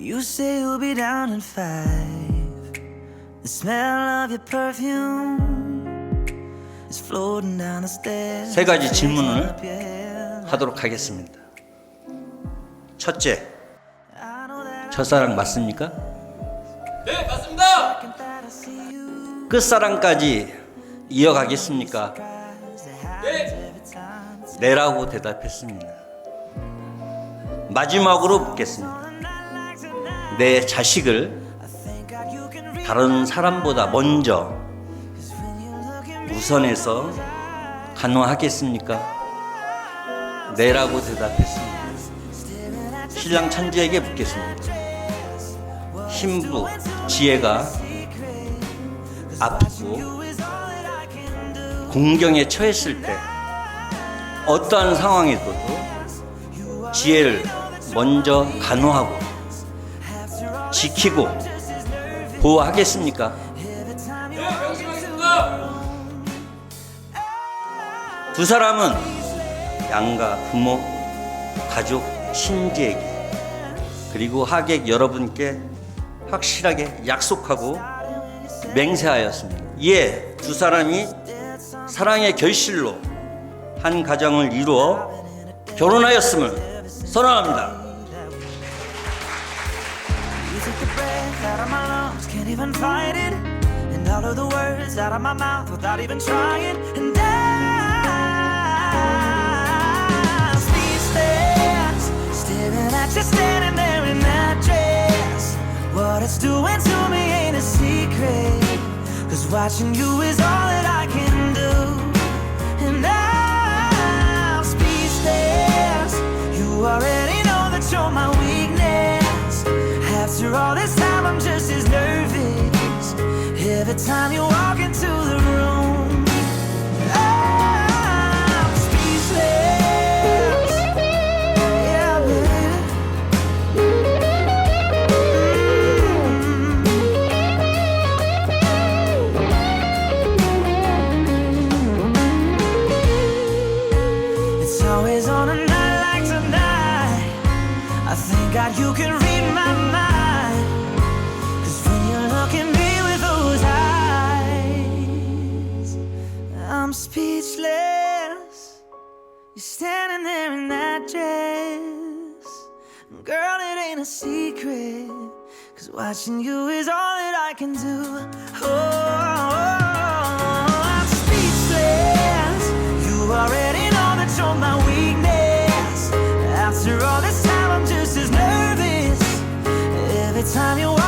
You say you'll be down in five. The smell of your perfume is floating down the stairs. 세 가지 질문을. 하도록 하겠습니다. 첫째, 첫사랑 맞습니까? 네 맞습니다. 끝사랑까지 이어가겠습니까? 네. 네라고 대답했습니다. 마지막으로 묻겠습니다. 내 자식을 다른 사람보다 먼저 우선해서 간호하겠습니까? 네라고 대답했습니다. 신랑 천지에게 묻겠습니다. 신부 지혜가 아프고. 공경에 처했을 때 어떠한 상황에서도 지혜를 먼저 간호하고 지키고 보호하겠습니까? 두 사람은 양가 부모, 가족, 친지에게 그리고 하객 여러분께 확실하게 약속하고 맹세하였습니다. 이에 두 사람이 사랑의 결실로 한 가정을 이루어 결혼하였음을 선언합니다. Breath out of my lungs, can't even fight it. And all of the words out of my mouth without even trying. And I'm speechless, staring at you standing there in that dress. What it's doing to me ain't a secret. Cause watching you is all that I can do. And I'm speechless. You already know that you're my weakness. After all this time, I'm just as nervous. Every time you walk into the room, I'm speechless. Yeah, baby. It's always on a night like tonight. I thank God you can read my mind. You're standing there in that dress. Girl, it ain't a secret. Cause watching you is all that I can do. Oh, I'm speechless. You already know that you're my weakness. After all this time, I'm just as nervous. Every time you